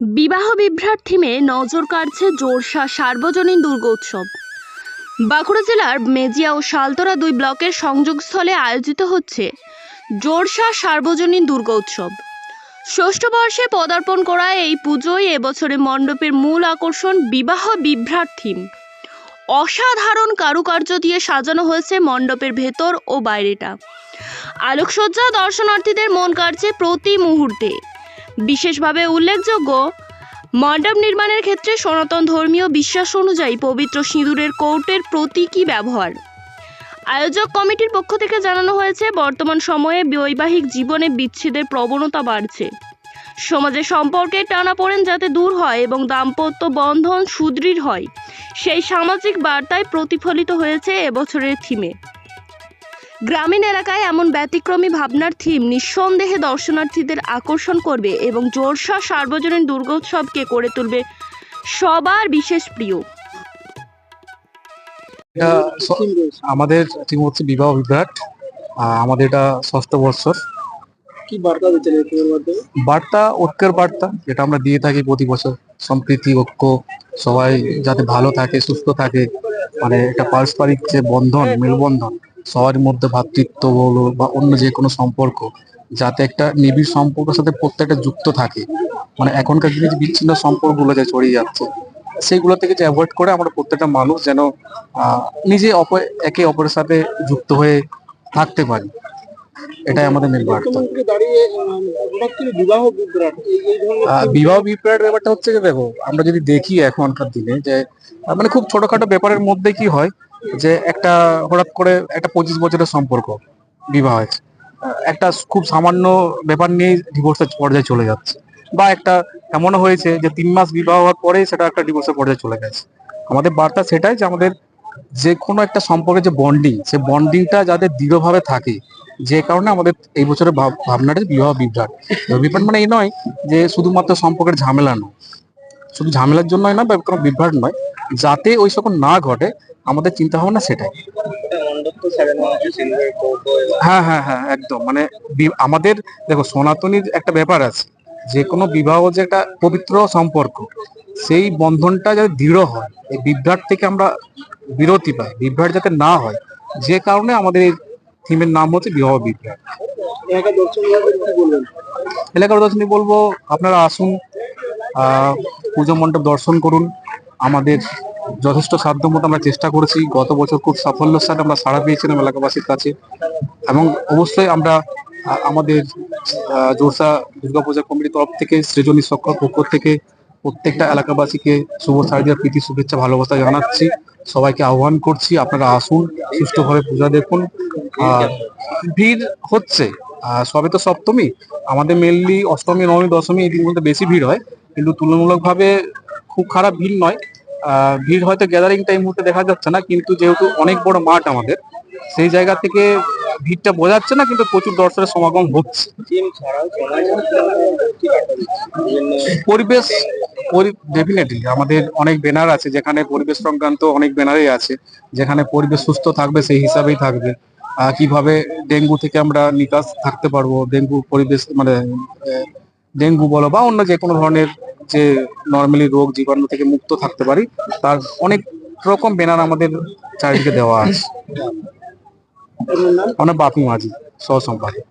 বিবাহ বিভ্রাট থিমে নজর কাড়ছে জোরসা সার্বজনীন দুর্গোৎসব বাঁকুড়া জেলার মেজিয়া ও শালতরা দুই ব্লকের সংযোগস্থলে আয়োজিত হচ্ছে জোরসা সার্বজনীন দুর্গোৎসব ষষ্ঠ বর্ষে পদার্পণ করা এই পুজোয় এবছরে মণ্ডপের মূল আকর্ষণ বিবাহ বিভ্রাট থিম। অসাধারণ কারুকার্য দিয়ে সাজানো হয়েছে মণ্ডপের ভেতর ও বাইরেটা। আলোকসজ্জা দর্শনার্থীদের মন কাড়ছে প্রতি মুহূর্তে। বিশেষভাবে উল্লেখযোগ্য, মণ্ডপ নির্মাণের ক্ষেত্রে সনাতন ধর্মীয় বিশ্বাস অনুযায়ী পবিত্র সিঁদুরের কৌটের প্রতীকী ব্যবহার। আয়োজক কমিটির পক্ষ থেকে জানানো হয়েছে, বর্তমান সময়ে বৈবাহিক জীবনে বিচ্ছেদের প্রবণতা বাড়ছে। সমাজে সম্পর্কের টানাপোড়েন যাতে দূর হয় এবং দাম্পত্য বন্ধন সুদৃঢ় হয়। সেই সামাজিক বার্তায় প্রতিফলিত হয়েছে এবছরের থিমে। গ্রামীণ এলাকায় এমন ব্যতিক্রমী ভাবনার থিম নিঃসন্দেহে দর্শনার্থীদের আকর্ষণ করবে এবং জোরসা সার্বজনীন দুর্গোৎসবকে করে তুলবে সবার বিশেষ প্রিয়। এটা আমাদের টিম হচ্ছে বিবাহ বিভ্রাট আমাদের এটা ষষ্ঠ বৎসর। কি বার্তা দিচ্ছেন বার্তা ঐক্যের বার্তা যেটা আমরা দিয়ে থাকি প্রতি বছর। সম্প্রীতি ঐক্য সবাই যাতে ভালো থাকে সুস্থ থাকে মানে একটা পারস্পরিক যে বন্ধন মেলবন্ধন সবার মধ্যে ভ্রাতৃত্ব বলো বা অন্য যে কোনো সম্পর্ক যাতে একটা নিবিড় সম্পর্কের সাথে প্রত্যেকটা যুক্ত থাকে। মানে এখনকার দিনে যে বিচ্ছিন্ন সম্পর্কগুলো যে ছড়িয়ে যাচ্ছে সেইগুলো থেকে যে অ্যাভয়েড করে আমরা প্রত্যেকটা মানুষ যেন নিজে অপর একে অপরের সাথে যুক্ত হয়ে থাকতে পারি। এটাই আমাদের মেন বার্তা। বিবাহ বিভ্রাট ব্যাপারটা হচ্ছে যে দেখো আমরা যদি দেখি এখনকার দিনে যে মানে খুব ছোটখাটো ব্যাপারের মধ্যে কি হয় যে একটা হঠাৎ করে একটা পঁচিশ বছরের সম্পর্ক বিবাহ হয়েছে। একটা খুব সামান্য ব্যাপার নিয়ে ডিভোর্সের পর্যায়ে চলে যাচ্ছে। বা একটা এমনও হয়েছে যে তিন মাস বিবাহ হওয়ার পরেই সেটা একটা ডিভোর্সের পর্যায়ে চলে গেছে। আমাদের বার্তা সেটাই যে আমাদের যে কোনো একটা সম্পর্কে যে বন্ডিং সে বন্ডিংটা যাদের দৃঢ়ভাবে থাকে, যে কারণে আমাদের এই বছরের ভাব- ভাবনাটা বিবাহ বিভ্রাট। বিভ্রাট মানে এই নয় যে শুধুমাত্র সম্পর্কের ঝামেলা নয়। শুধু ঝামেলার জন্যই নয় বা কোনো বিভ্রাট নয়, যাতে ওই সকল না ঘটে আমাদের চিন্তা ভাবনা সেটাই। হ্যাঁ হ্যাঁ হ্যাঁ একদম। মানে আমাদের, দেখো, সনাতনীর একটা ব্যাপার আছে। যে কোনো বিবাহ যে একটা পবিত্র সম্পর্ক, সেই বন্ধনটা যাতে দৃঢ় হয়, এই বিভ্রাট থেকে আমরা বিরতি পাই, বিভ্রাট যাতে না হয়, যে কারণে আমাদের এই থিমের নাম হচ্ছে বিবাহ বিভ্রাট। এলাকার দর্শনী বলব, আপনারা আসুন পুজো মণ্ডপ দর্শন করুন। আমাদের যথেষ্ট সাধ্য মতো আমরা চেষ্টা করেছি। গত বছর খুব সাফল্যের সাথে আমরা সাড়া পেয়েছিলাম এলাকাবাসীর কাছে এবং অবশ্যই আমরা আমাদের জোরসা দুর্গাপূজা কমিটির তরফ থেকে, সৃজনী সক্ষর পক্ষ থেকে প্রত্যেকটা এলাকাবাসীকে শুভ সার্জিয়া প্রীতি, শুভেচ্ছা, ভালোবাসা জানাচ্ছি। সবাইকে আহ্বান করছি, আপনারা আসুন, সুষ্ঠুভাবে পূজা দেখুন। আর ভিড় হচ্ছে সবে তো সপ্তমী। আমাদের মেনলি অষ্টমী, নবমী, দশমী এই দিনগুলোতে বেশি ভিড় হয়, কিন্তু তুলনামূলকভাবে খুব খারাপ ভিড় নয়। ভিড় হয়তো গ্যাদারিং টাইম মুহূর্তে দেখা যাচ্ছে না, কিন্তু যেহেতু অনেক বড় মাঠ আমাদের, সেই জায়গা থেকে ভিড়টা বোঝাচ্ছে না, কিন্তু প্রচুর দর্শকের সমাগম হচ্ছে। পরিবেশ ডেফিনেটলি আমাদের অনেক ব্যানার আছে, যেখানে পরিবেশ সংক্রান্ত অনেক ব্যানারই আছে, যেখানে পরিবেশ সুস্থ থাকবে, সেই হিসাবেই থাকবে। কীভাবে ডেঙ্গু থেকে আমরা নিকাশ থাকতে পারব, ডেঙ্গু পরিবেশ মানে ডেঙ্গু বলো বা অন্য যে কোনো ধরনের যে নর্মালি রোগ জীবাণু থেকে মুক্ত থাকতে পারি তার অনেক রকম ব্যানার আমাদের চারিদিকে দেওয়া আছে। অনেক আমরা বাপি মাঝি সহ সম্পাদক